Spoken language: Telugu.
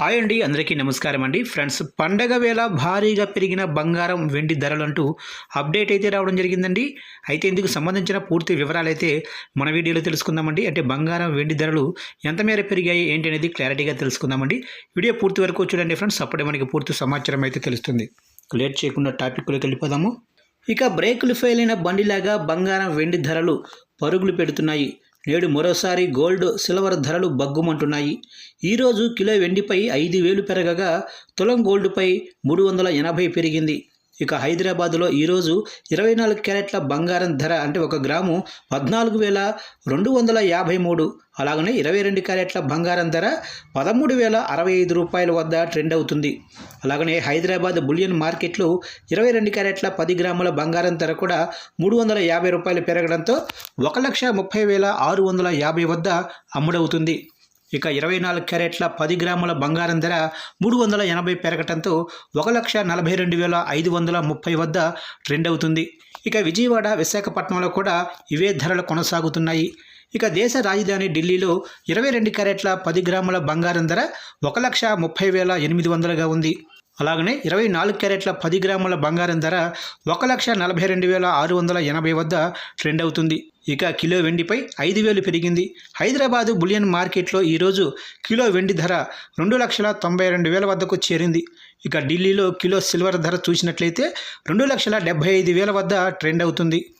హాయ్ అండి అందరికీ నమస్కారం అండి. ఫ్రెండ్స్ పండగ వేళ భారీగా పెరిగిన బంగారం వెండి ధరలంటూ అప్డేట్ అయితే రావడం జరిగిందండి. అయితే ఇందుకు సంబంధించిన పూర్తి వివరాలు అయితే మన వీడియోలో తెలుసుకుందామండి. అంటే బంగారం వెండి ధరలు ఎంత మేర పెరిగాయి ఏంటి అనేది క్లారిటీగా తెలుసుకుందామండి. వీడియో పూర్తి వరకు చూడండి ఫ్రెండ్స్ అప్పుడే మనకి పూర్తి సమాచారం అయితే తెలుస్తుంది. లేట్ చేయకుండా టాపిక్లోకి వెళ్ళిపోదాము. ఇక బ్రేకులు ఫెయిల్ అయిన బండిలాగా బంగారం వెండి ధరలు పరుగులు పెడుతున్నాయి. నేడు మరోసారి గోల్డ్ సిల్వర్ ధరలు బగ్గుమంటున్నాయి. ఈరోజు కిలో వెండిపై ఐదు వేలు పెరగగా తులం గోల్డ్పై మూడు వందల ఎనభై పెరిగింది. ఇక హైదరాబాద్లో ఈరోజు ఇరవై నాలుగు క్యారెట్ల బంగారం ధర అంటే ఒక గ్రాము పద్నాలుగు వేల రెండు వందల యాభై మూడు. అలాగనే ఇరవై రెండు క్యారెట్ల బంగారం ధర పదమూడు వేల అరవై ఐదు రూపాయల వద్ద ట్రెండ్ అవుతుంది. అలాగనే హైదరాబాద్ బులియన్ మార్కెట్లో ఇరవై రెండు క్యారెట్ల పది గ్రాముల బంగారం ధర కూడా మూడు వందల యాభై రూపాయలు పెరగడంతో ఒక లక్ష ముప్పై వేల ఆరు వందల యాభై వద్ద అమ్ముడవుతుంది. ఇక ఇరవై నాలుగు క్యారెట్ల పది గ్రాముల బంగారం ధర మూడు వందల ఎనభై పెరగటంతో ఒక లక్ష నలభై రెండు వేల ఐదు వందల ముప్పై వద్ద ట్రెండ్ అవుతుంది. ఇక విజయవాడ విశాఖపట్నంలో కూడా ఇవే ధరలు కొనసాగుతున్నాయి. ఇక దేశ రాజధాని ఢిల్లీలో ఇరవై రెండు క్యారెట్ల పది గ్రాముల బంగారం ధర ఒక లక్ష ముప్పై వేల ఎనిమిది వందలుగా ఉంది. అలాగనే ఇరవై నాలుగు క్యారెట్ల పది గ్రాముల బంగారం ధర ఒక లక్ష నలభై రెండు వేల ఆరు వందల ఎనభై వద్ద ట్రెండ్ అవుతుంది. ఇక కిలో వెండిపై ఐదు వేలు పెరిగింది. హైదరాబాదు బులియన్ మార్కెట్లో ఈరోజు కిలో వెండి ధర రెండు లక్షల తొంభై రెండు వేల వద్దకు చేరింది. ఇక ఢిల్లీలో కిలో సిల్వర్ ధర చూసినట్లయితే రెండు లక్షల డెబ్బై ఐదు వేల వద్ద ట్రెండ్ అవుతుంది.